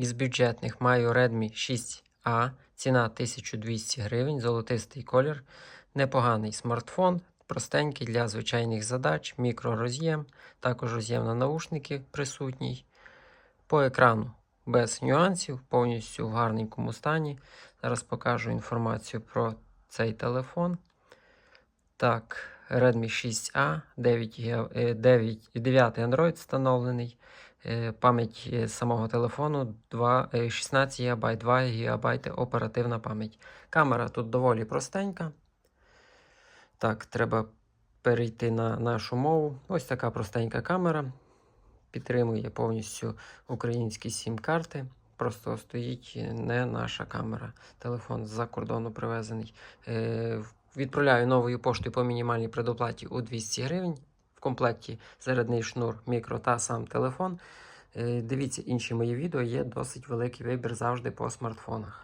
із бюджетних маю Redmi 6A, ціна 1200 гривень, золотистий колір. Непоганий смартфон, простенький для звичайних задач, мікророз'єм, також роз'єм на наушники присутній. По екрану без нюансів, повністю в гарненькому стані. Зараз покажу інформацію про цей телефон. Так, Redmi 6A, 9, е, 9, 9 Android встановлений. Е, Пам'ять е, самого телефону 2, е, 16 ГБ, 2 ГБ оперативна пам'ять. Камера тут доволі простенька. Так, треба перейти на нашу мову. Ось така простенька камера. Підтримує повністю українські сім-карти. Просто стоїть е, не наша камера. Телефон з-за кордону привезений. Відправляю новою поштою по мінімальній предоплаті у 200 гривень. В комплекті зарядний шнур, мікро та сам телефон. Е, Дивіться інші мої відео, є досить великий вибір завжди по смартфонах.